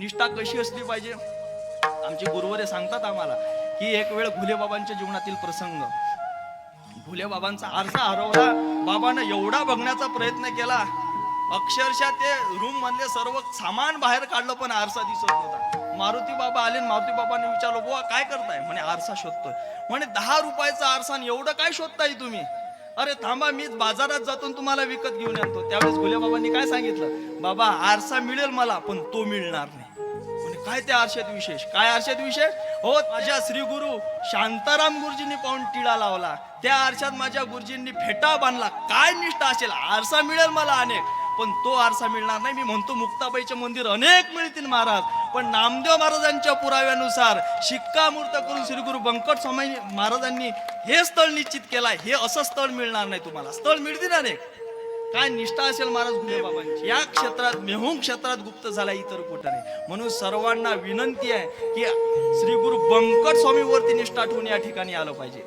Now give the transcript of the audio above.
निष्ठा कशी असली पाहिजे? आमचे गुरुवरे सांगतात आम्हाला की एक वेळ भुले बाबांच्या जीवनातील प्रसंग. भुले बाबांचा आरसा हरवला बाबानं एवढा बघण्याचा प्रयत्न केला. अक्षरशः ते रूम मधले सर्व सामान बाहेर काढलं पण आरसा दिसत नव्हता. मारुती बाबा आले मारुती बाबांनी विचारलं बुवा काय करताय? म्हणे आरसा शोधतोय. म्हणे दहा रुपयाचा आरसा एवढं काय शोधताय तुम्ही? अरे थांबा मीच बाजारात जातून तुम्हाला विकत घेऊन येतो त्यावेळेस गुल्या बाबांनी काय सांगितलं? बाबा आरसा मिळेल मला पण तो मिळणार नाही. काय त्या आरशात विशेष? काय आरशात विशेष? हो माझ्या श्री गुरु शांताराम गुरुजींनी पाहून टिळा लावला. त्या आरशात माझ्या गुरुजींनी फेटा बांधला. काय निष्ठा असेल? आरसा मिळेल मला अनेक. पण तो आरसा मिळणार नाही. मी म्हणतो मुक्ताबाईचे मंदिर अनेक मिळतील महाराज. पण नामदेव महाराजांच्या पुराव्यानुसार शिक्कामूर्त करून श्री गुरु बंकट स्वामी महाराजांनी हे स्थळ निश्चित केला हे असं स्थळ मिळणार नाही तुम्हाला. स्थळ मिळतील अनेक. काय निष्ठा असेल महाराज गुले बाबांची? या क्षेत्रात मेहुम क्षेत्रात गुप्त झाला इतर कुठं नाही. म्हणून सर्वांना विनंती आहे की श्री गुरु बंकट स्वामीवरती निष्ठा ठेवून या ठिकाणी आलं पाहिजे.